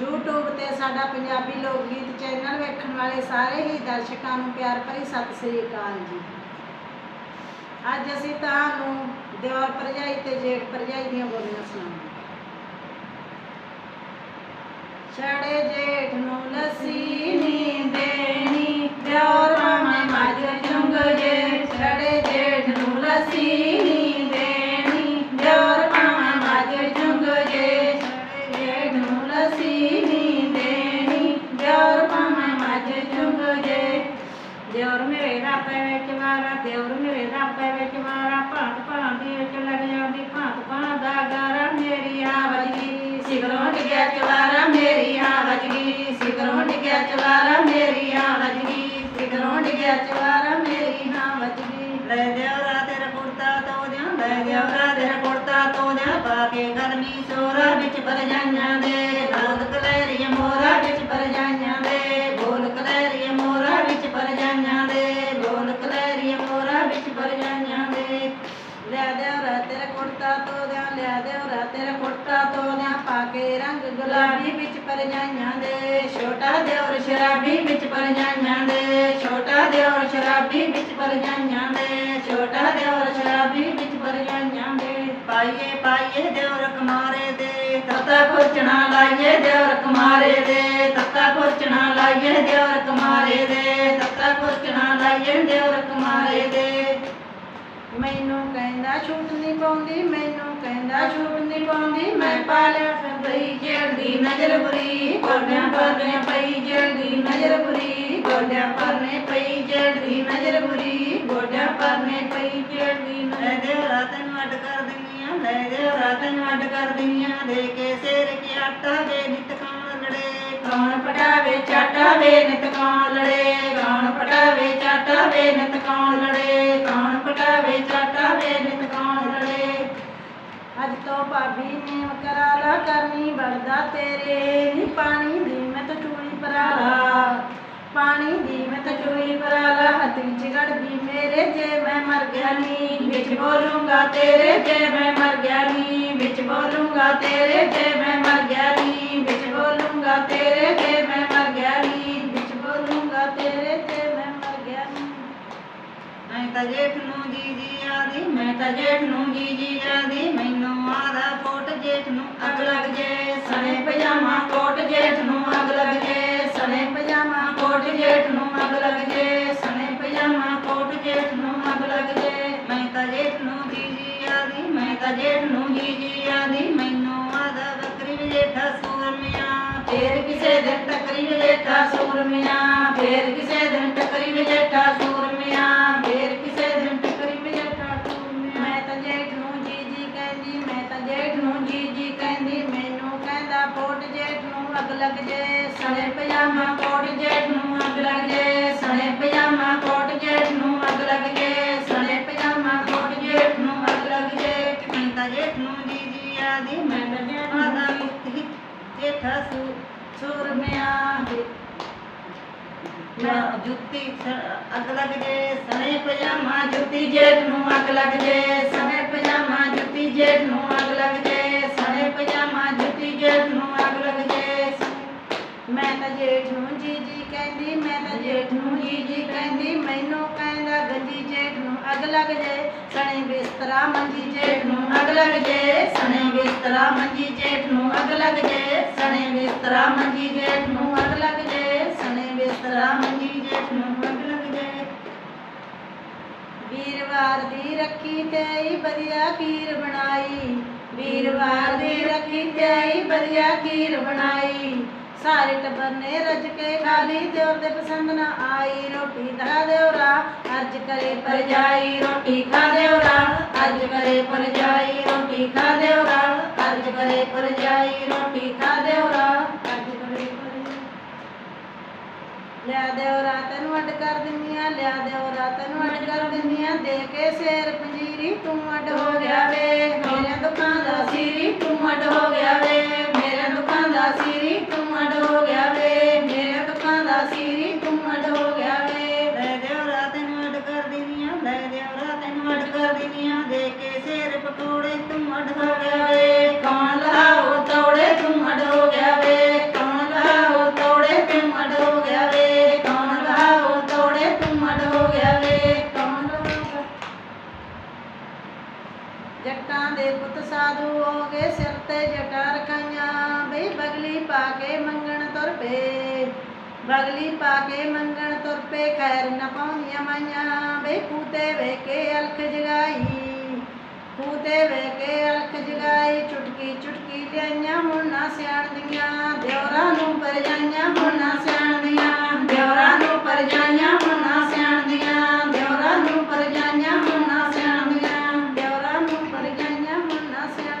YouTube ਤੇ ਸਾਡਾ ਪੰਜਾਬੀ ਲੋਕ ਗੀਤ ਚੈਨਲ ਵੇਖਣ ਵਾਲੇ ਸਾਰੇ ਹੀ ਦਰਸ਼ਕਾਂ ਨੂੰ ਪਿਆਰ ਭਰੀ ਸਤਿ ਸ੍ਰੀ ਅਕਾਲ ਜੀ। ਅੱਜ ਅਸੀਂ ਤੁਹਾਨੂੰ ਦਿਓਰ ਭਰਜਾਈ ਤੇ ਜੇਠ ਭਰਜਾਈ ਦੀਆਂ ਬੋਲੀਆਂ ਸੁਣਾਉਂਦੇ ਛੜੇ ਜੇਠ ਨੂੰ ਲੱਸੀ ਨੀ ਦੇਣੀ। ਦਿਓਰ ਮੇਰੇ ਰਾਪੇ ਵਿੱਚ ਵਾਰਾ ਦਿਓਰ ਮੇਰੇ ਰਾਪੇ ਵਿੱਚ ਵਾਰਾ ਭਾਂਤ ਭਾਂਤ ਵਿੱਚ ਲੱਗ ਜਾਂਦੀ ਭਾਂਤ ਭਾਂਤ ਦਾ ਗਾਰਾ ਮੇਰੀ ਆਵਾਜ਼ ਗਈ ਸਿਗਰੋਂ ਡਿੱਗਿਆ ਚਵਾਰਾ ਮੇਰੀ ਆਵਾਜ਼ ਗਈ ਸਿਗਰੋਂ ਡਿੱਗਿਆ ਚਵਾਰਾ ਮੇਰੀ ਆਵਾਜ਼ ਗਈ ਸਿਗਰੋਂ ਡਿੱਗਿਆ ਚਵਾਰਾ ਮੇਰੀ ਆਵਾਜ਼ ਗਈ ਲੈ ਦਿਓਰਾ ਤੇਰਾ ਕੁੜਤਾ ਤੋਦਿਆਂ ਲੈ ਦਿਓਰਾ ਤੇਰਾ ਕੁੜਤਾ ਤੋ ਦਿਆਂ, ਪਾ ਕੇ ਗਰਮੀ ਸੋਰਾ ਵਿੱਚ ਪਰਜਾਈਆਂ ਦੇ ਕੇ ਰੰਗ ਗੁਲਾਬੀ ਵਿੱਚ ਪਰਜਾਈਆਂ ਦੇ, ਛੋਟਾ ਦਿਓਰ ਸ਼ਰਾਬੀ ਵਿੱਚ ਪਰਜਾਈਆਂ ਦੇ, ਛੋਟਾ ਦਿਓਰ ਸ਼ਰਾਬੀ ਵਿੱਚ ਪਰਜਾਈਆਂ ਦੇ, ਛੋਟਾ ਦਿਓਰ ਸ਼ਰਾਬੀ ਵਿੱਚ ਪਰਜਾਈਆਂ ਦੇ। ਪਾਈਏ ਪਾਈਏ ਦਿਓਰ ਕਮਾਰੇ ਦੇ, ਤੱਤਾ ਖੋਚਣਾ ਲਾਈਏ ਦਿਓਰ ਕਮਾਰੇ ਦੇ, ਤੱਤਾ ਖੋਚਣਾ ਲਾਈਏ ਦਿਓਰ ਕਮਾਰੇ ਦੇ, ਤੱਤਾ ਖੋਚਣਾ ਲਾਈਏ ਦਿਓਰ ਕਮਾਰੇ ਦੇ। ਮੈਨੂੰ ਕਹਿੰਦਾ ਛੂਟ ਨਹੀਂ ਪਾਉਂਦੀ, ਮੈਨੂੰ ਕਹਿੰਦਾ ਛੂਟ ਨਹੀਂ ਪਾਉਂਦੀ ਮੈਂ ਪਾਲਿਆ ਫਿਰਦੀ ਜਿਹੜੀ ਨਜ਼ਰ ਬੁਰੀ ਗੋਡਿਆਂ ਪਰਨੇ ਪਈ ਜਿਹੜੀ ਨਜ਼ਰ ਬੁਰੀ ਗੋਡਿਆਂ ਪਰਨੇ ਪਈ ਜਿਹੜੀ ਨਜ਼ਰ ਬੁਰੀ ਗੋਡਿਆਂ ਪਰਨੇ ਪਈ ਜਿਹੜੀ ਲੈ ਦੇ ਰਾਤ ਨੂੰ ਅੱਡ ਕਰ ਦਿੰਦੀਆਂ ਲੈ ਦੇ ਰਾਤ ਨੂੰ ਅੱਡ ਕਰ ਦਿੰਦੀਆਂ ਦੇ ਕੇ ਸਿਰ ਕੀ ਆਟਾ ਵੇ ਨਿਤ ਕੌਣ ਲੜੇ? ਕੌਣ ਪਟਾਵੇ ਚਾਟਾ ਵੇ ਨਿਤ ਕੌਣ ਲੜੇ? ਕੌਣ ਪਟਾਵੇ ਚਾਟਾ ਵੇ ਨਿਤ ਕੌਣ ਲੜੇ? ਕੌਣ ਪਟਾਵੇ ਚਾਟਾ ਵੇ ਅੱਜ ਤੋਂ ਭਾਬੀ ਨੇ ਕਰਾ ਕਰਨੀ ਵਰਦਾ ਤੇਰੇ। ਨੀ ਪਾਣੀ ਦੀ ਮੈਂ ਤਾਂ ਚੂੜੀ ਪਰਾ ਪਾਣੀ ਦੀ ਮੈਂ ਤਾਂ ਚੂੜੀ ਪਰਾ ਹੱਥ ਵਿੱਚ ਗੜਬੀ ਮੇਰੇ ਜੇ ਮੈਂ ਮਰ ਗਿਆ ਨੀ। ਵਿੱਚ ਬੋਲੂੰਗਾ ਤੇਰੇ ਜੇ ਮੈਂ ਮਰ ਗਿਆ ਨੀ। ਵਿੱਚ ਬੋਲੂੰਗਾ ਤੇਰੇ ਜੇ ਮੈਂ ਮਰ ਗਿਆ ਨੀ। ਵਿੱਚ ਬੋਲੂੰਗਾ ਤੇਰੇ ਜੇ ਮੈਂ ਮਰ ਗਿਆ ਨੀ। ਵਿੱਚ ਬੋਲੂੰਗਾ ਤੇਰੇ ਜੇ ਮੈਂ ਮਰ ਗਿਆ ਨੀ। ਮੈਂ ਤਾਂ ਜੇਠ ਨੂੰ ਜੀ ਜੀ ਆਦੀ, ਮੈਂ ਤਾਂ ਜੇਠ ਨੂੰ ਜੀ ਜੀ ਟੱਕਰੀ ਜੇਠਾ ਸੂਰਮਿਆ, ਫੇਰ ਕਿਸੇ ਦਿਨ ਟੱਕਰੀ ਜੇਠਾ ਸੂਰਮਿਆ, ਫੇਰ ਕਿਸੇ ਦਿਨ ਟੱਕਰੀ ਜੇਠਾ ਸੂਰਮਿਆ। ਮੈਂ ਤਾਂ ਜੇਠ ਨੂੰ ਜੀ ਜੀ ਕਹਿੰਦੀ, ਮੈਂ ਤਾਂ ਜੇਠ ਨੂੰ ਜੀ ਜੀ ਕਹਿੰਦੀ, ਮੈਨੂੰ ਕਹਿੰਦਾ ਕੋਟ ਜੇਠ ਨੂੰ ਅੱਗ ਲੱਗ ਜੇ ਸਣੇ ਪਜਾਮਾ ਕੋਟ ਸੂਰਮਿਆ ਜੁੱਤੀ ਸ- ਲੱਗ ਜੇ ਸਣੇ ਪਜਾਮਾ ਜੁੱਤੀ ਜੇਠ ਨੂੰ ਅੱਗ ਲੱਗ ਜੇ ਸਣੇ ਪਜਾਮਾ ਜੁੱਤੀ ਜੇਠ ਨੂੰ ਅੱਗ ਲੱਗ ਜੇ ਸਣੇ ਪਜਾਮਾ ਜੁੱਤੀ ਜੇਠ ਨੂੰ ਅੱਗ ਲੱਗ ਜੇ ਮੈਂ ਤਾਂ ਜੇਠ ਨੂੰ ਜੀ ਜੀ ਕਹਿੰਦੀ, ਮੈਂ ਤਾਂ ਜੇਠ ਨੂੰ ਜੀ ਜੀ ਕਹਿੰਦੀ, ਮੈਨੂੰ ਕਹਿੰਦਾ ਗੰਜੀ ਜੇਠ ਨੂੰ ਅੱਗ ਲੱਗ ਜੇ, ਸਣੇ ਬਿਸਤਰਾ ਮੰਜੀ ਜੇਠ ਨੂੰ ਅੱਗ ਲੱਗ ਜੇ, ਸਣੇ ਬਿਸਤਰਾ ਮੰਜੀ ਜੇਠ ਨੂੰ ਅੱਗ ਲੱਗ ਜੇ, ਸਣੇ ਬਿਸਤਰਾ ਮੰਜੀ ਜੇਠ ਨੂੰ ਅੱਗ ਲੱਗ ਜੇ, ਸਣੇ ਬਿਸਤਰਾ ਮੰਜੀ ਜੇਠ ਨੂੰ ਅੱਗ ਲੱਗ ਜੇ। ਵੀਰਵਾਰ ਦੀ ਰੱਖੀ ਤੇ ਈ ਵਧੀਆ ਖੀਰ ਬਣਾਈ। ਵੀਰਵਾਰ ਦੀ ਰੱਖੀ ਤੇ ਈ ਵਧੀਆ ਖੀਰ ਬਣਾਈ। ਸਾਰੇ ਟੱਬਰ ਨੇ ਰੱਜ ਕੇ ਖਾ ਲਈ ਦਿਓਰ ਦੇ ਪਸੰਦ ਨਾ ਆਈ, ਰੋਟੀ ਦਾ ਦਿਓਰਾ ਅੱਜ ਕਰੇ ਪਰਜਾਈ, ਰੋਟੀ ਖਾ ਦਿਓਰਾ ਅੱਜ ਕਰੇ ਪਰਜਾਈ, ਰੋਟੀ ਖਾ ਦਿਓਰਾ ਅੱਜ ਕਰੇ ਪਰਜਾਈ, ਰੋਟੀ ਖਾ ਦਿਓਰਾ ਅੱਜ ਕਰੇ ਲਿਆ ਦਿਓਰਾ ਤੈਨੂੰ ਅੱਡ ਕਰ ਦਿੰਦੀਆਂ, ਲਿਆ ਦਿਓਰਾ ਤੈਨੂੰ ਅੱਡ ਕਰ ਦਿੰਦੀਆਂ, ਦੇ ਕੇ ਸ਼ੇਰ ਪੰਜੀਰੀ, ਤੂੰ ਅੱਡ ਹੋ ਗਿਆ ਵੇ। ਮੇਰੇ ਦੁਕਾਨ ਦਾ ਸੀਰੀ, ਤੂੰ ਅੱਡ ਹੋ ਗਿਆ ਵੇ। ਮੇਰੇ ਦੁਕਾਨ ਦਾ ਸੀਰੀ, ਤੂੰ ਸੀ ਤੂੰ ਅੱਡ ਹੋ ਗਿਆ ਵੇ। ਲੈ ਦਿਉਰਾ ਤੈਨੂੰ ਅੱਡ ਕਰ ਦਿੰਦੀਆਂ ਲੈ ਦਿਉਰਾ ਤੈਨੂੰ ਅੱਡ ਕਰ ਦਿੰਦੀਆਂ ਦੇ ਕੇ ਸਿਰ ਪਕੌੜੇ ਤੂੰ ਅੱਡ ਹੋ ਗਿਆ ਵੇ। ਕੌਣ ਲਾਓ ਤੋੜੇ ਤੂੰ ਅੱਡ ਹੋ ਗਿਆ ਵੇ। ਕੌਣ ਲਾਓ ਤੋੜੇ ਤੂੰ ਅੱਡ ਹੋ ਗਿਆ ਵੇ। ਕੌਣ ਲਾਓ ਤੋੜੇ ਤੂੰ ਅੱਡ ਹੋ ਗਿਆ ਵੇ। ਕੌਣ ਲਾਓ ਜੱਟਾਂ ਦੇ ਪੁੱਤ ਸਾਧੂ ਹੋ ਗਏ ਸਿਰ ਤੇ ਜਟਾ ਰਖਾਈਆਂ। ਬਈ ਬਗਲੀ ਪਾ ਕੇ ਮੰਗਣ ਤੁਰ ਪਏ। ਬਗਲੀ ਪਾ ਕੇ ਮੰਗਣ ਤੁਰ ਪਏ ਖੈਰ ਨਾ ਪਾਉਂਦੀਆਂ ਮਾਈਆਂ। ਬਈ ਕੂਤੇ ਵੇ ਕੇ ਅਲਖ ਜਗਾਈ ਕੂਤੇ ਵੇ ਕੇ ਅਲਖ ਜਗਾਈ। ਚੁਟਕੀ ਚੁਟਕੀ ਲਿਆਈਆਂ ਹੁਣ ਨਾ ਸਿਆਣਦੀਆਂ ਨੂੰ